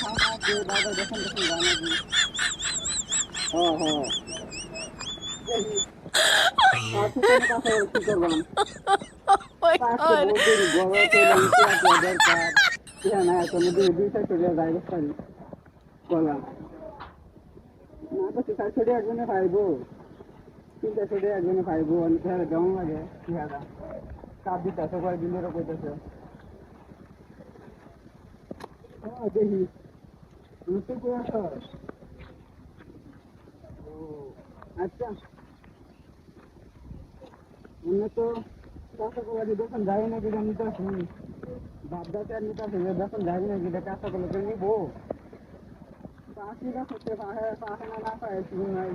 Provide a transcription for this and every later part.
খানা যে দাদা দেখেন দেখেন যায় নাকি কোনো কথা বলে কি করবাম my পাঁচটা god. বলতে গরম চলে নিচে আছে দরকার ইয়া না তো নদী দুইটা চলে যায় পারি বললাম না তো সেটা ছোটে একজনে পাইবো তিনটা ছোটে একজনে পাইবো অনেক কেমন লাগে কাপ দিতেছে কয়েকদিন ধরে কইতেছে দেখি। তুই কই আছিস ও আচ্ছা। এমনি তো কাঁচা কলা দিয়ে দোকান যাবে নাকি এটা নিতে আসি বাপদাতে আর নিতে আসি দোকান যাবে নাকি এটা কাঁচা কলা তো নিবো। পাঁচি গাছ হচ্ছে পাহাড়ে পাহাড়ে না পায় শুরু নাই।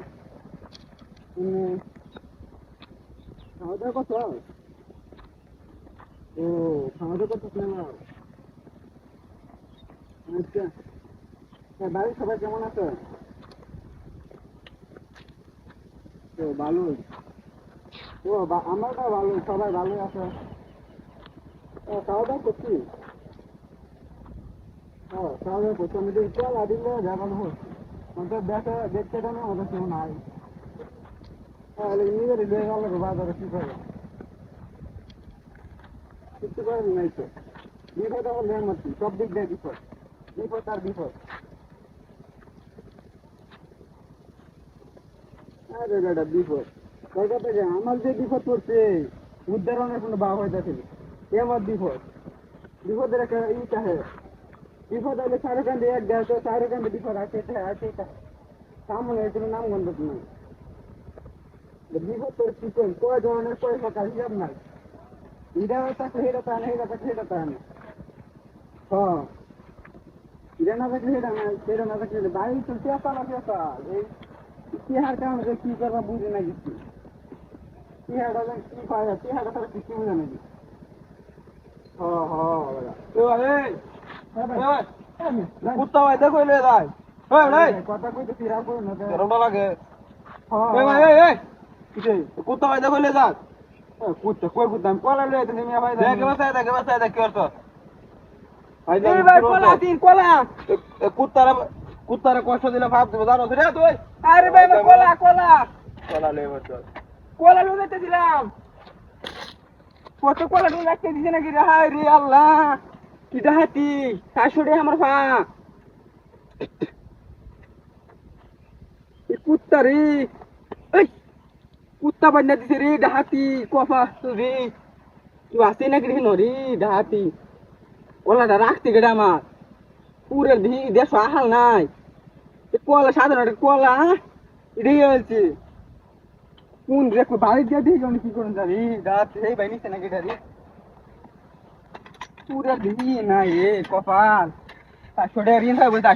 খাওয়া দাওয়া করছ? ও, খাওয়া দাওয়া করছ না? আচ্ছা বাড়ির সবাই কেমন আছে? তো ভালোই ও আমারটা ভালো সবাই ভালোই আছে। খাওয়া দাওয়া করছি? খাওয়া দাওয়া করছি। দেখি, দেখতে আমাদের কেউ নাই। তাহলে বাজারে কিছু নাই তো। সব দিক দিয়ে বিপদ আর বিপদ। আরে বেটা, বিপদ। কয়টা থেকে আমার যে বিপদ পড়ছে, উদ্ধারণের কোনো বা হইতেছে এ আমার বিপদ। বিপদের একটা ই চাহে বিপদ হলে চারো এক দেয় তো বিপদ আছে, এটা আছে, এটা। সামনে কোনো নাম গন্ধ নাই। বিপদ তোর কি কয় ধরনের কয় সকাল হিসাব নাই। এটা থাকলে হেটা তা না হেটা থাকলে হেটা তা না হ্যাঁ এটা না থাকলে হেটা না সেটা না থাকলে বাড়ি তো চেষ্টা না চেষ্টা এই চেহার কারণে কি করবা বুঝে না কিছু। চেহারটা কি পায় চেহারটা তারা কিছু বুঝে না কিছু। কুত্তা ভাই দেখো এলে ভাই। কুত্তা ভাই দেখো এলে যা কুত্তা কই কুত্তা? আমি কলা ভাই দেখে বাসায় দেখে বাসায় দেখে করছ ভাই এই ভাই কলা তিন কলা কুত্তারে কুত্তারে কষ্ট দিলে ভাব দেবো জানো রে তুই। আরে ভাই ভাই কলা কলা। চলা লে কলা লইতে দিলাম। কত কলা লই দিছে নাকি রে? হায় রে আল্লাহ। কি ডাহাতি। শাশুড়ি আমার পা কুত্তা রে। এই কুত্তা বান্না দিছে রে ডাহাতি কফা রে। তুই আসতে নাকি রে নরি ডাহাতি? কলাটা রাখতে গেটা আমার। পুরের ভি দেশ আহাল নাই। কলা সাধারণ একটা কলা এটাই হয়েছে। কোন রে বাড়ি দিয়ে দিয়ে আমি কি করুন জানি? দাঁত এই ভাই নিছে নাকি ডারি পুরা ভি নাই এ, কপাল। তার ছোটে ঋণ তার